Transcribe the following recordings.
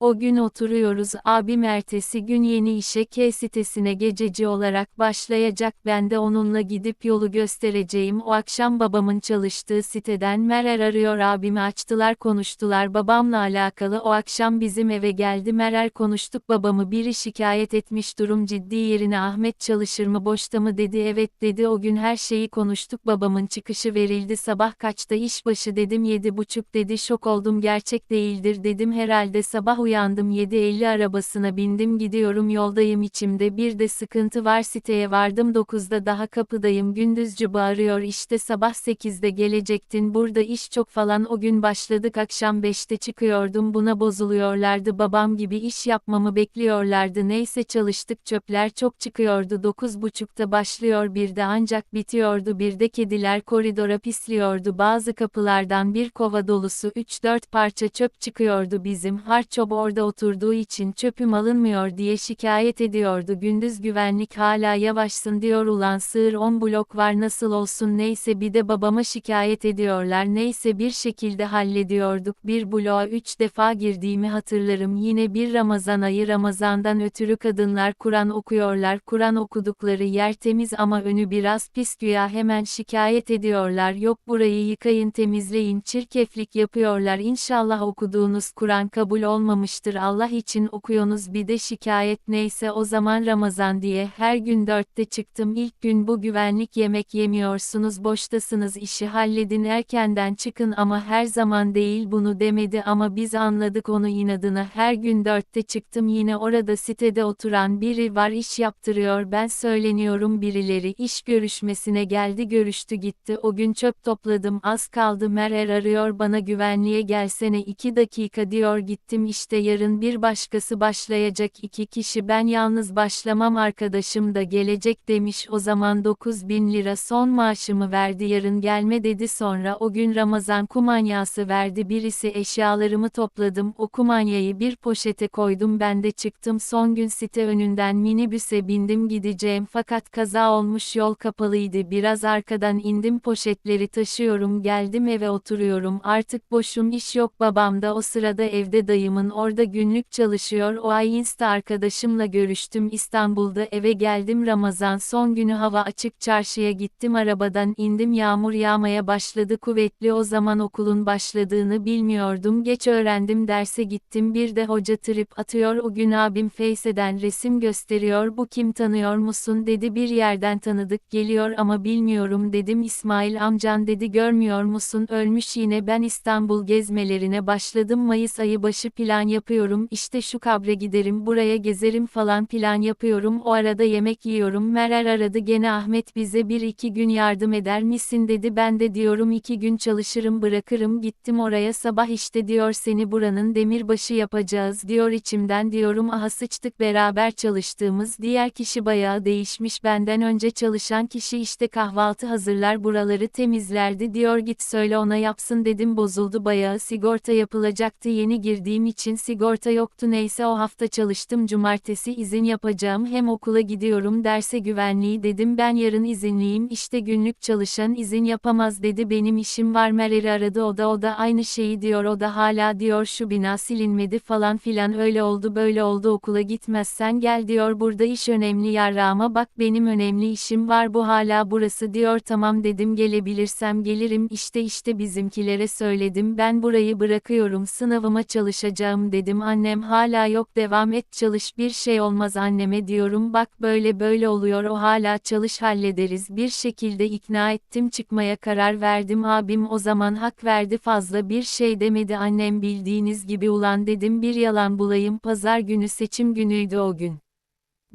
O gün oturuyoruz abim ertesi gün yeni işe K sitesine gececi olarak başlayacak. Ben de onunla gidip yolu göstereceğim. O akşam babamın çalıştığı siteden Merer arıyor. Abimi açtılar konuştular. Babamla alakalı o akşam bizim eve geldi. Merer konuştuk. Babamı biri şikayet etmiş. Durum ciddi yerine Ahmet çalışır mı boşta mı? dedi. Evet dedi. O gün her şeyi konuştuk. Babamın çıkışı verildi. Sabah kaçta işbaşı dedim. Yedi buçuk dedi. Şok oldum. Gerçek değildir dedim. Herhalde sabah uyandım 7.50 arabasına bindim gidiyorum yoldayım içimde bir de sıkıntı var siteye vardım 9'da daha kapıdayım gündüzcü bağırıyor işte sabah 8'de gelecektin burada iş çok falan o gün başladık akşam 5'te çıkıyordum buna bozuluyorlardı babam gibi iş yapmamı bekliyorlardı neyse çalıştık çöpler çok çıkıyordu 9.30'da başlıyor bir de ancak bitiyordu bir de kediler koridora pisliyordu bazı kapılardan bir kova dolusu 3-4 parça çöp çıkıyordu bizim harçob orada oturduğu için çöpüm alınmıyor diye şikayet ediyordu. Gündüz güvenlik hala yavaşsın diyor ulan sığır 10 blok var nasıl olsun neyse bir de babama şikayet ediyorlar neyse bir şekilde hallediyorduk. Bir bloğa 3 defa girdiğimi hatırlarım yine bir Ramazan ayı Ramazandan ötürü kadınlar Kur'an okuyorlar. Kur'an okudukları yer temiz ama önü biraz pis güya hemen şikayet ediyorlar. Yok burayı yıkayın temizleyin çirkeflik yapıyorlar. İnşallah okuduğunuz Kur'an kabul olmamıştır Allah için okuyunuz bir de şikayet neyse o zaman Ramazan diye her gün dörtte çıktım. İlk gün bu güvenlik yemek yemiyorsunuz. Boştasınız. İşi halledin. Erkenden çıkın ama her zaman değil bunu demedi ama biz anladık onu inadına her gün dörtte çıktım. Yine orada sitede oturan biri var iş yaptırıyor. Ben söyleniyorum. Birileri iş görüşmesine geldi. Görüştü gitti. O gün çöp topladım. Az kaldı. Merer arıyor. Bana güvenliğe gelsene. İki dakika diyor. Gittim işte yarın bir başkası başlayacak iki kişi ben yalnız başlamam arkadaşım da gelecek demiş. O zaman 9 bin lira son maaşımı verdi yarın gelme dedi. Sonra o gün Ramazan kumanyası verdi birisi eşyalarımı topladım o kumanyayı bir poşete koydum ben de çıktım. Son gün site önünden minibüse bindim gideceğim fakat kaza olmuş yol kapalıydı. Biraz arkadan indim poşetleri taşıyorum geldim eve oturuyorum. Artık boşum iş yok babam da o sırada evde dayımın orada günlük çalışıyor. O ay insta arkadaşımla görüştüm. İstanbul'da eve geldim. Ramazan son günü hava açık. Çarşıya gittim. Arabadan indim. Yağmur yağmaya başladı. Kuvvetli o zaman okulun başladığını bilmiyordum. Geç öğrendim derse gittim. Bir de hoca trip atıyor. O gün abim Feyse'den resim gösteriyor. Bu kim tanıyor musun? dedi. Bir yerden tanıdık geliyor ama bilmiyorum. dedim. İsmail amcan dedi. Görmüyor musun? Ölmüş yine. Ben İstanbul gezmelerine başladım. Mayıs ayı başı plan yapıyorum işte şu kabre giderim buraya gezerim falan plan yapıyorum o arada yemek yiyorum Merer aradı gene Ahmet bize bir iki gün yardım eder misin? dedi ben de diyorum iki gün çalışırım bırakırım gittim oraya sabah işte diyor seni buranın demirbaşı yapacağız diyor içimden diyorum aha sıçtık beraber çalıştığımız diğer kişi bayağı değişmiş benden önce çalışan kişi işte kahvaltı hazırlar buraları temizlerdi diyor git söyle ona yapsın dedim bozuldu bayağı sigorta yapılacaktı yeni girdiğim için sigorta yoktu. Neyse o hafta çalıştım. Cumartesi izin yapacağım. Hem okula gidiyorum derse güvenliği dedim. Ben yarın izinliyim. İşte günlük çalışan izin yapamaz dedi. Benim işim var. Merer'i aradı. O da o da aynı şeyi diyor. O da hala diyor şu bina silinmedi falan filan. Öyle oldu böyle oldu. Okula gitmezsen gel diyor. Burada iş önemli yarrağıma. Bak benim önemli işim var. Bu hala burası diyor. Tamam dedim. Gelebilirsem gelirim. İşte işte bizimkilere söyledim. Ben burayı bırakıyorum. Sınavıma çalışacağım dedim annem hala yok devam et çalış bir şey olmaz anneme diyorum bak böyle böyle oluyor o hala çalış hallederiz bir şekilde ikna ettim çıkmaya karar verdim abim o zaman hak verdi fazla bir şey demedi annem bildiğiniz gibi ulan dedim bir yalan bulayım pazar günü seçim günüydü o gün.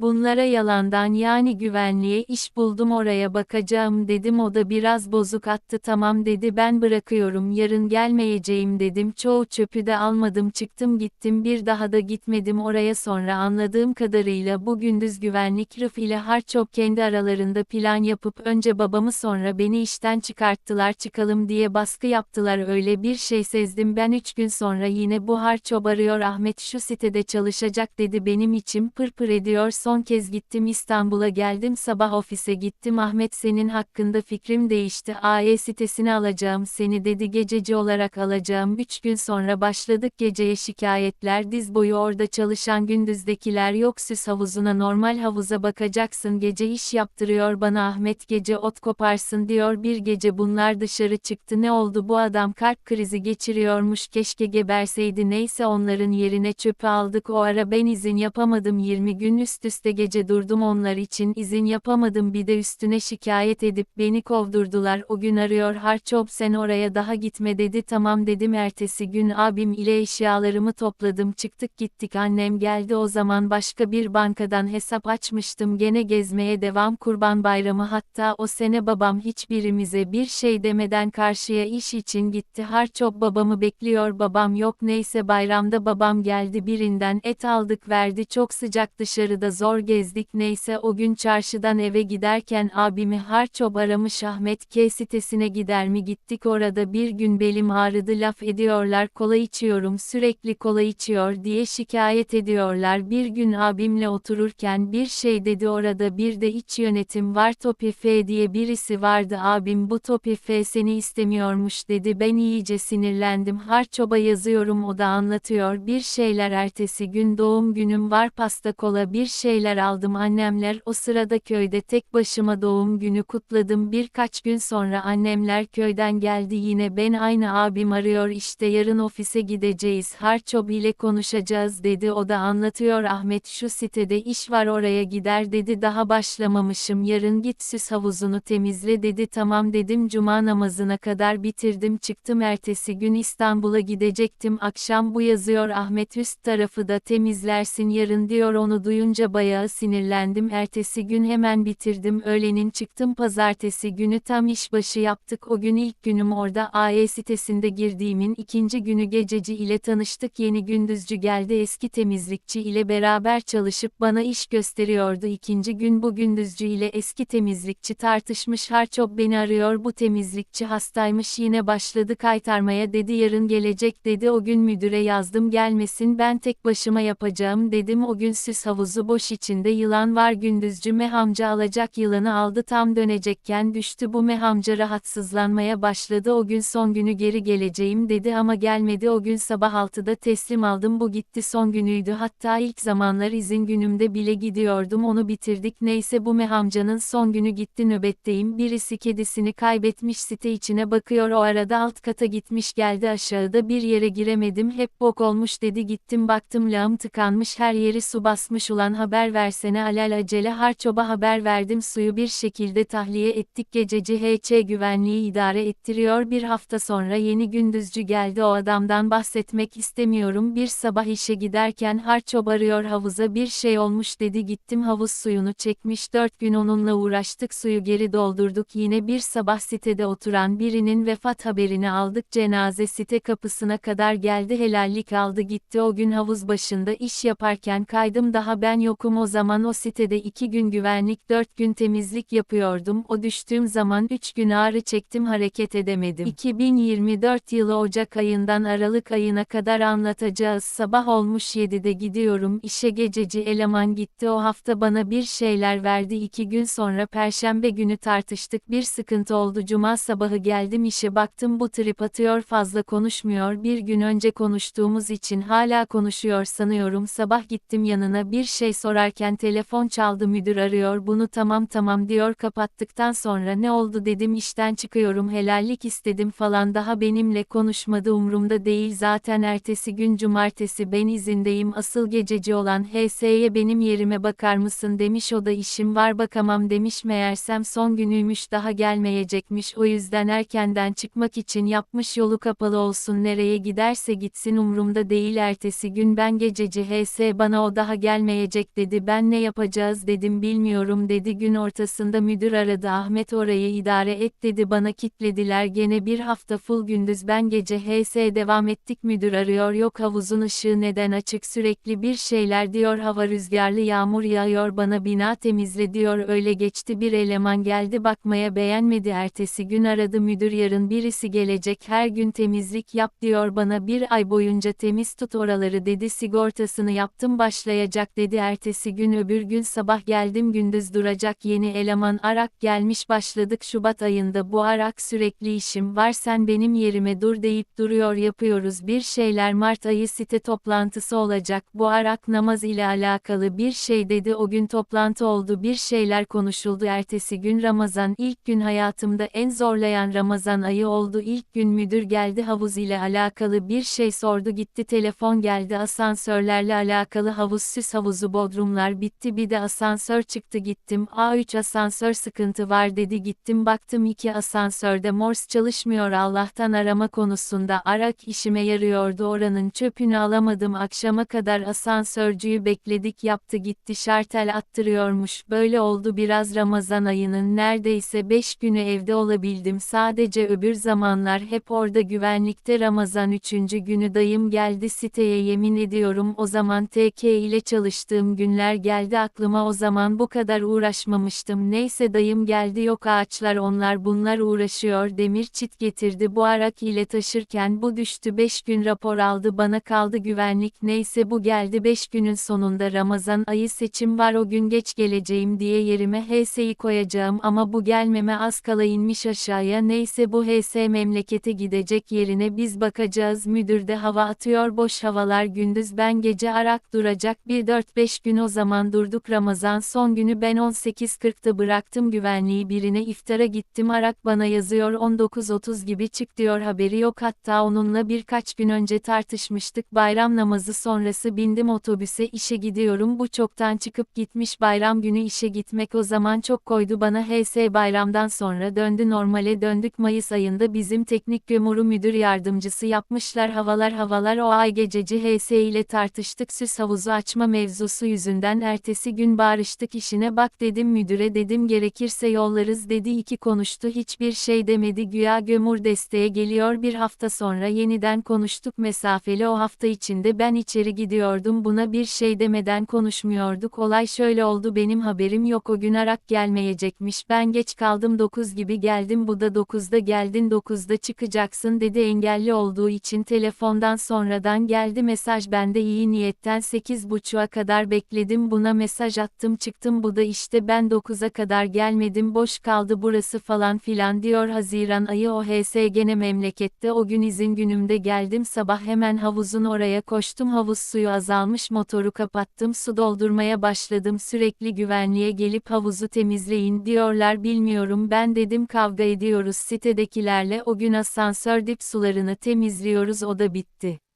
Bunlara yalandan yani güvenliğe iş buldum oraya bakacağım dedim. O da biraz bozuk attı. Tamam dedi ben bırakıyorum yarın gelmeyeceğim dedim. Çoğu çöpü de almadım çıktım gittim bir daha da gitmedim. Oraya sonra anladığım kadarıyla bu gündüz güvenlik Rıf ile Harçop kendi aralarında plan yapıp önce babamı sonra beni işten çıkarttılar çıkalım diye baskı yaptılar. Öyle bir şey sezdim. Ben 3 gün sonra yine bu Harçop arıyor Ahmet şu sitede çalışacak dedi. Benim içim pırpır ediyor. Sonra son kez gittim İstanbul'a geldim sabah ofise gittim Ahmet senin hakkında fikrim değişti AE sitesine alacağım seni dedi. Gececi olarak alacağım 3 gün sonra başladık geceye şikayetler diz boyu orada çalışan gündüzdekiler yok süs havuzuna normal havuza bakacaksın gece iş yaptırıyor bana Ahmet gece ot koparsın diyor. Bir gece bunlar dışarı çıktı ne oldu bu adam kalp krizi geçiriyormuş keşke geberseydi neyse onların yerine çöpü aldık o ara ben izin yapamadım 20 gün üst üste gece durdum onlar için izin yapamadım. Bir de üstüne şikayet edip beni kovdurdular. O gün arıyor Harçop sen oraya daha gitme dedi. Tamam dedim. Ertesi gün abim ile eşyalarımı topladım. Çıktık gittik. Annem geldi. O zaman başka bir bankadan hesap açmıştım. Gene gezmeye devam. Kurban bayramı hatta o sene babam hiçbirimize bir şey demeden karşıya iş için gitti. Harçop babamı bekliyor. Babam yok. Neyse bayramda babam geldi. Birinden et aldık verdi. Çok sıcak dışarıda zor gezdik. Neyse o gün çarşıdan eve giderken abimi Harçop aramış Ahmet K sitesine gider mi gittik. Orada bir gün belim ağrıdı. Laf ediyorlar kola içiyorum sürekli kola içiyor diye şikayet ediyorlar. Bir gün abimle otururken bir şey dedi. Orada bir de iç yönetim var. Topi F diye birisi vardı. Abim bu Topi F seni istemiyormuş dedi. Ben iyice sinirlendim. Harçoba yazıyorum o da anlatıyor. Bir şeyler ertesi gün doğum günüm var. Pasta kola bir şeyler aldım annemler o sırada köyde tek başıma doğum günü kutladım. Birkaç gün sonra annemler köyden geldi. Yine ben aynı abim arıyor işte yarın ofise gideceğiz Harçob ile konuşacağız dedi. O da anlatıyor Ahmet şu sitede iş var oraya gider dedi. Daha başlamamışım yarın git süs havuzunu temizle dedi. Tamam dedim. Cuma namazına kadar bitirdim çıktım ertesi gün İstanbul'a gidecektim. Akşam bu yazıyor Ahmet üst tarafı da temizlersin yarın diyor. Onu duyunca bayağı sinirlendim. Ertesi gün hemen bitirdim. Öğlenin çıktım. Pazartesi günü tam işbaşı yaptık. O gün ilk günüm orada. AE sitesinde girdiğimin ikinci günü gececi ile tanıştık. Yeni gündüzcü geldi. Eski temizlikçi ile beraber çalışıp bana iş gösteriyordu. İkinci gün bu gündüzcü ile eski temizlikçi tartışmış. Harçop beni arıyor. Bu temizlikçi hastaymış. Yine başladı kaytarmaya. Dedi yarın gelecek. dedi. O gün müdüre yazdım. Gelmesin. Ben tek başıma yapacağım. dedim. O gün süs havuzu boş içinde yılan var. Gündüzcü mehamca alacak yılanı aldı. Tam dönecekken düştü. Bu mehamca rahatsızlanmaya başladı. O gün son günü geri geleceğim dedi ama gelmedi. O gün sabah 6'da teslim aldım. Bu gitti. Son günüydü. Hatta ilk zamanlar izin günümde bile gidiyordum. Onu bitirdik. Neyse bu mehamcanın son günü gitti. Nöbetteyim. Birisi kedisini kaybetmiş. Site içine bakıyor. O arada alt kata gitmiş. Geldi aşağıda. Bir yere giremedim. Hep bok olmuş dedi. Gittim baktım lağım tıkanmış. Her yeri su basmış. Ulan haber versene alel acele harçoba haber verdim suyu bir şekilde tahliye ettik gececi HC güvenliği idare ettiriyor bir hafta sonra yeni gündüzcü geldi o adamdan bahsetmek istemiyorum bir sabah işe giderken harçob arıyor havuza bir şey olmuş dedi gittim havuz suyunu çekmiş dört gün onunla uğraştık suyu geri doldurduk yine bir sabah sitede oturan birinin vefat haberini aldık cenaze site kapısına kadar geldi helallik aldı gitti o gün havuz başında iş yaparken kaydım daha ben yokum o zaman o sitede iki gün güvenlik dört gün temizlik yapıyordum. O düştüğüm zaman üç gün ağrı çektim hareket edemedim. 2024 yılı Ocak ayından Aralık ayına kadar anlatacağız. Sabah olmuş 7'de gidiyorum işe gececi eleman gitti. O hafta bana bir şeyler verdi. İki gün sonra perşembe günü tartıştık. Bir sıkıntı oldu. Cuma sabahı geldim işe baktım. Bu trip atıyor fazla konuşmuyor. Bir gün önce konuştuğumuz için hala konuşuyor sanıyorum. Sabah gittim yanına bir şey sorarken telefon çaldı müdür arıyor bunu tamam tamam diyor. Kapattıktan sonra ne oldu? dedim işten çıkıyorum helallik istedim falan. Daha benimle konuşmadı umrumda değil. Zaten ertesi gün cumartesi ben izindeyim asıl gececi olan HS'ye benim yerime bakar mısın? demiş. O da işim var bakamam demiş. Meğersem son günüymüş daha gelmeyecekmiş. O yüzden erkenden çıkmak için yapmış yolu kapalı olsun nereye giderse gitsin umrumda değil. Ertesi gün ben gececi HS bana o daha gelmeyecek dedi ben ne yapacağız? dedim bilmiyorum dedi. Gün ortasında müdür aradı Ahmet orayı idare et dedi. Bana kitlediler gene bir hafta full gündüz ben gece HS devam ettik müdür arıyor yok havuzun ışığı neden açık sürekli bir şeyler diyor hava rüzgarlı yağmur yağıyor bana bina temizle diyor öyle geçti bir eleman geldi bakmaya beğenmedi ertesi gün aradı müdür yarın birisi gelecek her gün temizlik yap diyor bana bir ay boyunca temiz tut oraları dedi. Sigortasını yaptım başlayacak dedi. Ertesi ertesi gün öbür gün sabah geldim gündüz duracak yeni eleman Arak gelmiş başladık Şubat ayında bu Arak sürekli işim var sen benim yerime dur deyip duruyor yapıyoruz bir şeyler Mart ayı site toplantısı olacak bu Arak namaz ile alakalı bir şey dedi o gün toplantı oldu bir şeyler konuşuldu ertesi gün Ramazan ilk gün hayatımda en zorlayan Ramazan ayı oldu ilk gün müdür geldi havuz ile alakalı bir şey sordu gitti telefon geldi asansörlerle alakalı havuz süs havuzu bodrumlar bitti bir de asansör çıktı gittim A3 asansör sıkıntı var dedi gittim baktım iki asansörde Morse çalışmıyor Allah'tan arama konusunda arak işime yarıyordu oranın çöpünü alamadım akşama kadar asansörcüyü bekledik yaptı gitti şartel attırıyormuş böyle oldu biraz Ramazan ayının neredeyse 5 günü evde olabildim sadece öbür zamanlar hep orada güvenlikte Ramazan 3. günü dayım geldi siteye yemin ediyorum o zaman TK ile çalıştığım günler geldi aklıma o zaman bu kadar uğraşmamıştım. Neyse dayım geldi yok ağaçlar onlar bunlar uğraşıyor demir çit getirdi. Bu arak ile taşırken bu düştü 5 gün rapor aldı bana kaldı güvenlik. Neyse bu geldi 5 günün sonunda Ramazan ayı seçim var o gün geç geleceğim diye yerime HS'yi koyacağım. Ama bu gelmeme az kala inmiş aşağıya. Neyse bu HS memlekete gidecek yerine biz bakacağız. Müdür de hava atıyor boş havalar gündüz. Ben gece arak duracak bir 4-5 gün o zaman durduk Ramazan son günü ben 18.40'da bıraktım güvenliği birine iftara gittim arak bana yazıyor 19.30 gibi çık diyor haberi yok. Hatta onunla birkaç gün önce tartışmıştık bayram namazı sonrası bindim otobüse işe gidiyorum. Bu çoktan çıkıp gitmiş bayram günü işe gitmek o zaman çok koydu bana. HS bayramdan sonra döndü normale döndük. Mayıs ayında bizim teknik gömuru müdür yardımcısı yapmışlar havalar havalar o ay gececi HS ile tartıştık. Süs havuzu açma mevzusu yüzünden ertesi gün barıştık işine bak dedim müdüre dedim gerekirse yollarız dedi iki konuştu hiçbir şey demedi güya gömur desteğe geliyor bir hafta sonra yeniden konuştuk mesafeli o hafta içinde ben içeri gidiyordum buna bir şey demeden konuşmuyorduk olay şöyle oldu benim haberim yok o gün arak gelmeyecekmiş ben geç kaldım 9 gibi geldim bu da 9'da geldin 9'da çıkacaksın dedi engelli olduğu için telefondan sonradan geldi mesaj bende iyi niyetten 8.30'a kadar bekledim buna mesaj attım çıktım bu da işte ben 9'a kadar gelmedim boş kaldı burası falan filan diyor Haziran ayı o HS gene memlekette o gün izin günümde geldim sabah hemen havuzun oraya koştum havuz suyu azalmış motoru kapattım su doldurmaya başladım sürekli güvenliğe gelip havuzu temizleyin diyorlar bilmiyorum ben dedim kavga ediyoruz sitedekilerle o gün asansör dip sularını temizliyoruz o da bitti.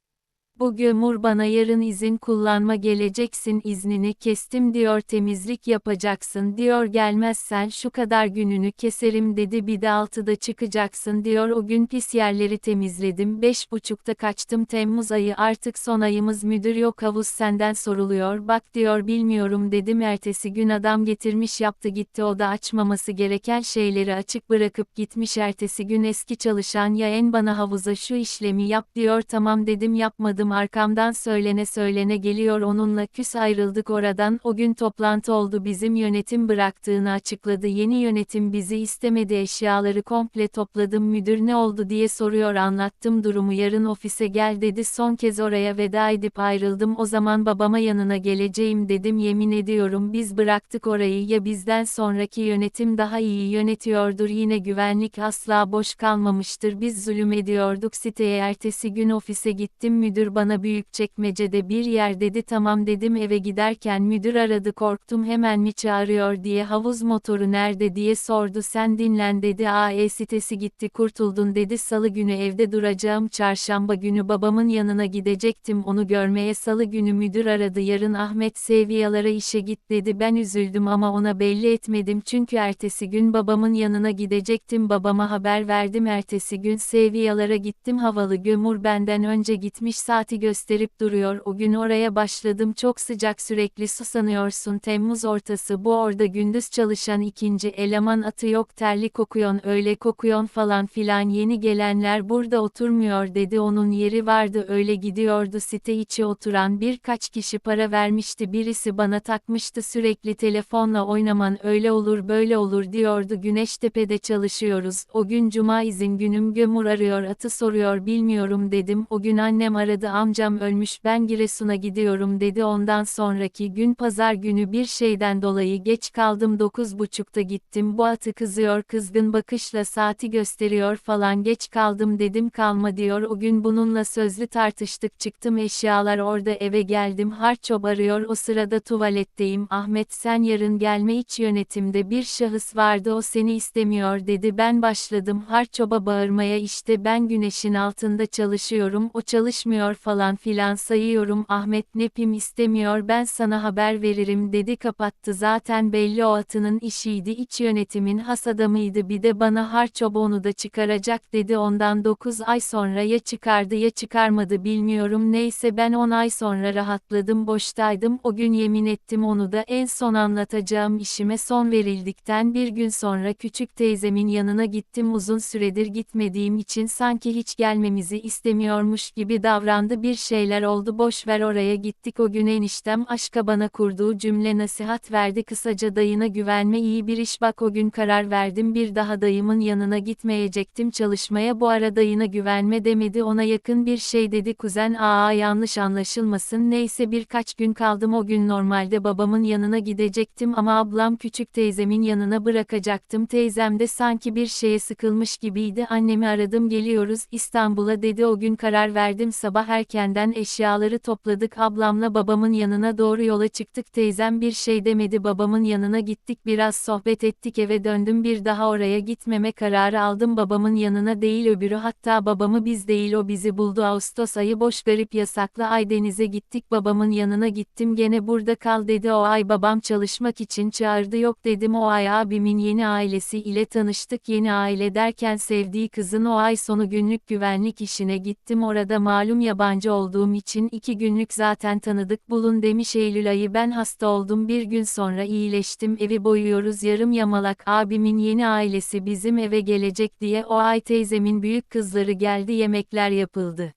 Bu gömur bana yarın izin kullanma geleceksin iznini kestim diyor temizlik yapacaksın diyor gelmezsen şu kadar gününü keserim dedi bir de altıda çıkacaksın diyor o gün pis yerleri temizledim beş buçukta kaçtım Temmuz ayı artık son ayımız müdür yok havuz senden soruluyor bak diyor bilmiyorum dedim ertesi gün adam getirmiş yaptı gitti o da açmaması gereken şeyleri açık bırakıp gitmiş ertesi gün eski çalışan ya en bana havuza şu işlemi yap diyor tamam dedim yapmadım ayrıldım arkamdan söylene söylene geliyor onunla küs ayrıldık oradan. O gün toplantı oldu bizim yönetim bıraktığını açıkladı. Yeni yönetim bizi istemedi eşyaları komple topladım. Müdür ne oldu diye soruyor anlattım durumu. Yarın ofise gel dedi. Son kez oraya veda edip ayrıldım. O zaman babama yanına geleceğim dedim. Yemin ediyorum biz bıraktık orayı. Ya bizden sonraki yönetim daha iyi yönetiyordur. Yine güvenlik asla boş kalmamıştır. Biz zulüm ediyorduk siteye. Ertesi gün ofise gittim. Müdür bana büyük çekmecede bir yer dedi. Tamam dedim eve giderken müdür aradı. Korktum hemen mi çağırıyor diye. Havuz motoru nerede diye sordu. Sen dinlen dedi. AE sitesi gitti kurtuldun dedi. Salı günü evde duracağım. Çarşamba günü babamın yanına gidecektim. Onu görmeye salı günü müdür aradı. Yarın Ahmet Seviyalara işe git dedi. Ben üzüldüm ama ona belli etmedim. Çünkü ertesi gün babamın yanına gidecektim. Babama haber verdim. Ertesi gün Seviyalara gittim. Havalı gömur benden önce gitmiş. Saati saati gösterip duruyor. O gün oraya başladım. Çok sıcak sürekli susanıyorsun. Temmuz ortası bu orada gündüz çalışan ikinci eleman atı yok terli kokuyon öyle kokuyon falan filan. Yeni gelenler burada oturmuyor dedi. Onun yeri vardı öyle gidiyordu. Site içi oturan birkaç kişi para vermişti. Birisi bana takmıştı sürekli telefonla oynaman öyle olur böyle olur diyordu. Güneştepe'de çalışıyoruz. O gün cuma izin günüm gömur arıyor atı soruyor bilmiyorum dedim. O gün annem aradı amcam ölmüş ben Giresun'a gidiyorum dedi. Ondan sonraki gün pazar günü bir şeyden dolayı geç kaldım. 9.30'da gittim. Bu atı kızıyor kızgın bakışla saati gösteriyor falan. Geç kaldım dedim kalma diyor. O gün bununla sözlü tartıştık. Çıktım eşyalar orada eve geldim. Harçob arıyor o sırada tuvaletteyim. Ahmet sen yarın gelme iç yönetimde bir şahıs vardı o seni istemiyor dedi. Ben başladım harçoba bağırmaya. İşte ben güneşin altında çalışıyorum. O çalışmıyor falan filan sayıyorum Ahmet nepim istemiyor ben sana haber veririm dedi kapattı. Zaten belli o atının işiydi iç yönetimin has adamıydı bir de bana harçob onu da çıkaracak dedi. Ondan 9 ay sonra ya çıkardı ya çıkarmadı bilmiyorum. Neyse ben 10 ay sonra rahatladım boştaydım. O gün yemin ettim onu da en son anlatacağım işime son verildikten bir gün sonra küçük teyzemin yanına gittim. Uzun süredir gitmediğim için sanki hiç gelmemizi istemiyormuş gibi davrandı bir şeyler oldu boş ver oraya gittik. O gün eniştem aşka bana kurduğu cümle nasihat verdi. Kısaca dayına güvenme iyi bir iş. Bak o gün karar verdim bir daha dayımın yanına gitmeyecektim. Çalışmaya bu ara dayına güvenme demedi. Ona yakın bir şey dedi. Kuzen aa yanlış anlaşılmasın. Neyse birkaç gün kaldım. O gün normalde babamın yanına gidecektim ama ablam küçük teyzemin yanına bırakacaktım. Teyzem de sanki bir şeye sıkılmış gibiydi. Annemi aradım geliyoruz İstanbul'a dedi. O gün karar verdim. Sabah erkenden eşyaları topladık. Ablamla babamın yanına doğru yola çıktık. Teyzem bir şey demedi. Babamın yanına gittik. Biraz sohbet ettik. Eve döndüm. Bir daha oraya gitmeme kararı aldım. Babamın yanına değil öbürü. Hatta babamı biz değil o bizi buldu. Ağustos ayı boş garip yasaklı ay denize gittik. Babamın yanına gittim. Gene burada kal dedi. O ay babam çalışmak için çağırdı. Yok dedim. O ay abimin yeni ailesi ile tanıştık. Yeni aile derken sevdiği kızın o ay sonu günlük güvenlik işine gittim. Orada malum yabancı olduğum için iki günlük zaten tanıdık bulun demiş Eylül ayı. Ben hasta oldum. Bir gün sonra iyileştim. Evi boyuyoruz. Yarım yamalak abimin yeni ailesi bizim eve gelecek diye o ay teyzemin büyük kızları geldi. Yemekler yapıldı.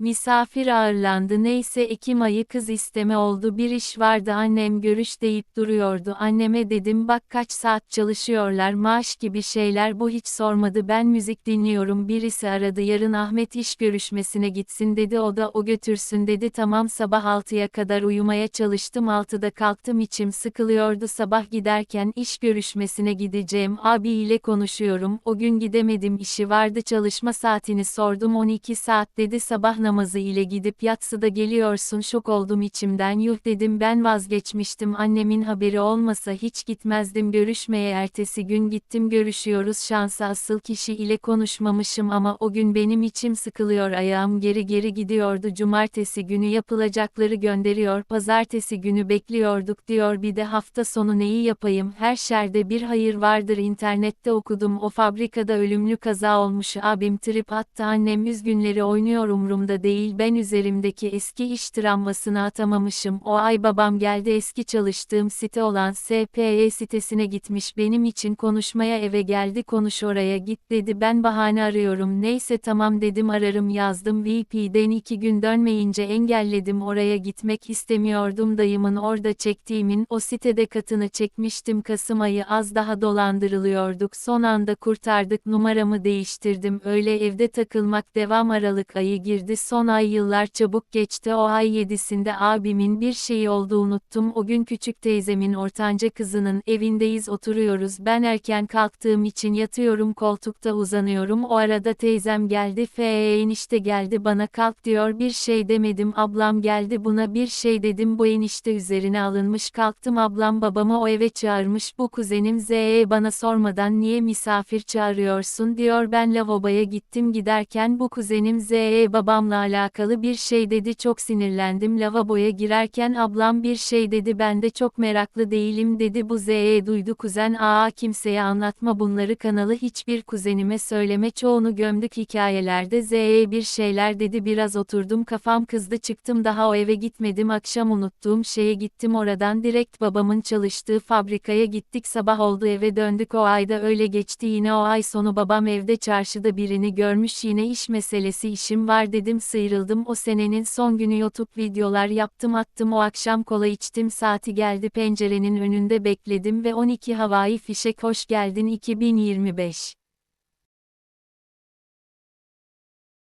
Misafir ağırlandı. Neyse Ekim ayı kız isteme oldu. Bir iş vardı. Annem görüş deyip duruyordu. Anneme dedim bak kaç saat çalışıyorlar maaş gibi şeyler. Bu hiç sormadı. Ben müzik dinliyorum. Birisi aradı. Yarın Ahmet iş görüşmesine gitsin. dedi. O da o götürsün. dedi. Tamam sabah 6'ya kadar uyumaya çalıştım. 6'da kalktım içim sıkılıyordu. Sabah giderken iş görüşmesine gideceğim. Abiyle konuşuyorum. O gün gidemedim. İşi vardı. Çalışma saatini sordum. 12 saat. dedi. Sabah namazı ile gidip yatsıda geliyorsun şok oldum içimden. Yuh dedim ben vazgeçmiştim annemin haberi olmasa hiç gitmezdim. Görüşmeye ertesi gün gittim görüşüyoruz. Şansa asıl kişi ile konuşmamışım ama o gün benim içim sıkılıyor ayağım geri geri gidiyordu. Cumartesi günü yapılacakları gönderiyor pazartesi günü bekliyorduk diyor. Bir de hafta sonu neyi yapayım? Her şerde bir hayır vardır. İnternette okudum o fabrikada ölümlü kaza olmuş. Abim trip attı annem üzgünleri oynuyor umrumda değil ben üzerimdeki eski iş travmasını atamamışım. O ay babam geldi eski çalıştığım site olan SPE sitesine gitmiş benim için konuşmaya eve geldi konuş oraya git dedi. Ben bahane arıyorum. Neyse tamam dedim. Ararım yazdım. VP'den iki gün dönmeyince engelledim. Oraya gitmek istemiyordum dayımın orada çektiğimin o sitede katını çekmiştim. Kasım ayı az daha dolandırılıyorduk. Son anda kurtardık numaramı değiştirdim. Öyle evde takılmak devam Aralık ayı girdi son ay yıllar çabuk geçti. O ay yedisinde abimin bir şeyi oldu unuttum. O gün küçük teyzemin ortanca kızının evindeyiz oturuyoruz. Ben erken kalktığım için yatıyorum koltukta uzanıyorum. O arada teyzem geldi fe enişte geldi bana kalk diyor. Bir şey demedim ablam geldi buna bir şey dedim. Bu enişte üzerine alınmış kalktım ablam babamı o eve çağırmış. Bu kuzenim Z'ye bana sormadan niye misafir çağırıyorsun? diyor. Ben lavaboya gittim giderken bu kuzenim Z'ye babamla alakalı bir şey dedi. Çok sinirlendim. Lavaboya girerken ablam bir şey dedi. Ben de çok meraklı değilim dedi. Bu Z'ye duydu. Kuzen aa kimseye anlatma. Bunları kanalı hiçbir kuzenime söyleme. Çoğunu gömdük hikayelerde. Z'ye bir şeyler dedi. Biraz oturdum. Kafam kızdı. Çıktım. Daha o eve gitmedim. Akşam unuttuğum şeye gittim. Oradan direkt babamın çalıştığı fabrikaya gittik. Sabah oldu. Eve döndük. O ayda öyle geçti. Yine o ay sonu babam evde çarşıda birini görmüş. Yine iş meselesi işim var dedim sıyrıldım o senenin son günü YouTube videolar yaptım attım o akşam kola içtim saati geldi pencerenin önünde bekledim ve 12 havai fişek hoş geldin 2025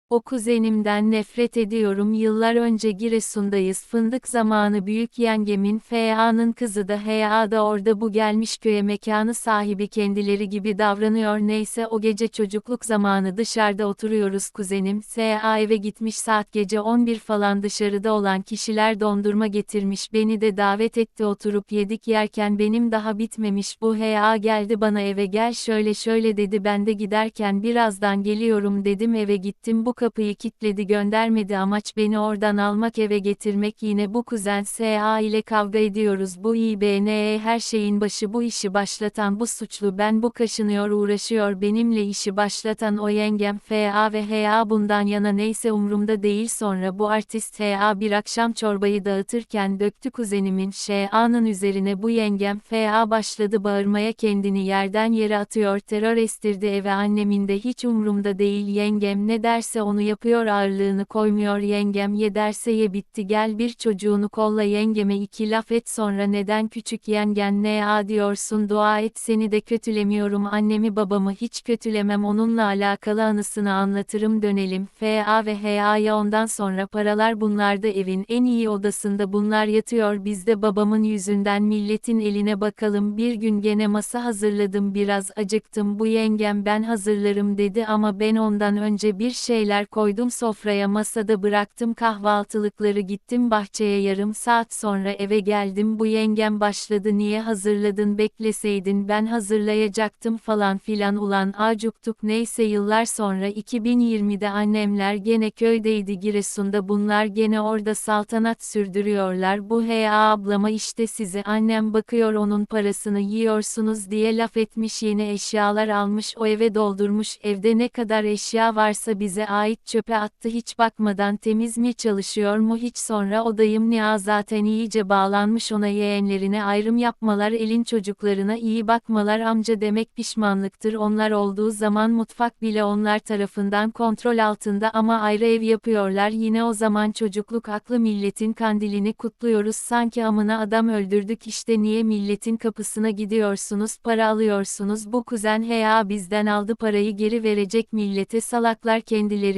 O kuzenimden nefret ediyorum yıllar önce Giresun'dayız fındık zamanı büyük yengemin F.A.'nın kızı da H.A. da orada bu gelmiş köye mekanı sahibi kendileri gibi davranıyor neyse o gece çocukluk zamanı dışarıda oturuyoruz kuzenim S.A. eve gitmiş saat gece 11 falan dışarıda olan kişiler dondurma getirmiş beni de davet etti oturup yedik yerken benim daha bitmemiş bu H.A. geldi bana eve gel şöyle şöyle dedi ben de giderken birazdan geliyorum dedim eve gittim bu kapıyı kilitledi göndermedi amaç beni oradan almak eve getirmek yine bu kuzen S.A. ile kavga ediyoruz bu İBNE her şeyin başı bu işi başlatan bu suçlu ben bu kaşınıyor uğraşıyor benimle işi başlatan o yengem F.A. ve H.A. bundan yana neyse umrumda değil sonra bu artist H.A. bir akşam çorbayı dağıtırken döktü kuzenimin Ş.A.'nın üzerine bu yengem F.A. başladı bağırmaya kendini yerden yere atıyor terör estirdi eve annemin de hiç umrumda değil yengem ne derse onu yapıyor ağırlığını koymuyor. Yengem ye derse ye bitti gel bir çocuğunu kolla. Yengeme iki laf et sonra neden küçük yengen ne a diyorsun? Dua et seni de kötülemiyorum. Annemi babamı hiç kötülemem onunla alakalı anısını anlatırım dönelim. F.A. ve H.A.'ya ondan sonra paralar bunlarda evin en iyi odasında bunlar yatıyor. Bizde babamın yüzünden milletin eline bakalım. Bir gün gene masa hazırladım biraz acıktım. Bu yengem ben hazırlarım dedi ama ben ondan önce bir şeyler koydum sofraya masada bıraktım kahvaltılıkları gittim bahçeye yarım saat sonra eve geldim. Bu yengem başladı niye hazırladın bekleseydin ben hazırlayacaktım falan filan. Ulan acuktuk neyse yıllar sonra 2020'de annemler gene köydeydi Giresun'da bunlar gene orada saltanat sürdürüyorlar. Bu he ablama işte sizi annem bakıyor onun parasını yiyorsunuz diye laf etmiş yeni eşyalar almış o eve doldurmuş. Evde ne kadar eşya varsa bize ait çöpe attı. Hiç bakmadan temiz mi çalışıyor mu? Hiç sonra odayım Nia zaten iyice bağlanmış ona. Yeğenlerine ayrım yapmalar elin çocuklarına iyi bakmalar amca demek pişmanlıktır. Onlar olduğu zaman mutfak bile onlar tarafından kontrol altında ama ayrı ev yapıyorlar. Yine o zaman çocukluk aklı milletin kandilini kutluyoruz. Sanki amına adam öldürdük işte. Niye milletin kapısına gidiyorsunuz? Para alıyorsunuz. Bu kuzen heya bizden aldı parayı geri verecek millete. Salaklar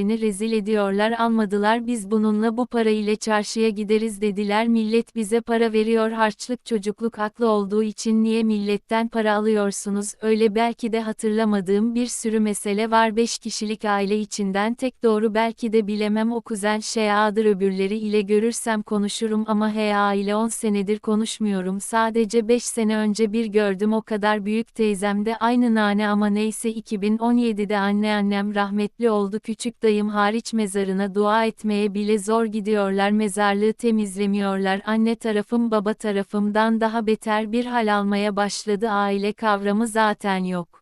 kendilerini rezil ediyorlar almadılar biz bununla bu para ile çarşıya gideriz dediler. Millet bize para veriyor harçlık çocukluk aklı olduğu için niye milletten para alıyorsunuz? Öyle belki de hatırlamadığım bir sürü mesele var. 5 kişilik aile içinden tek doğru belki de bilemem. O kuzen Şea'dır öbürleri ile görürsem konuşurum ama Hea ile 10 senedir konuşmuyorum. Sadece 5 sene önce bir gördüm o kadar büyük teyzem de aynı nane ama neyse 2017'de anneannem rahmetli oldu. Küçük dayım hariç mezarına dua etmeye bile zor gidiyorlar. Mezarlığı temizlemiyorlar. Anne tarafım baba tarafımdan daha beter bir hal almaya başladı. Aile kavramı zaten yok.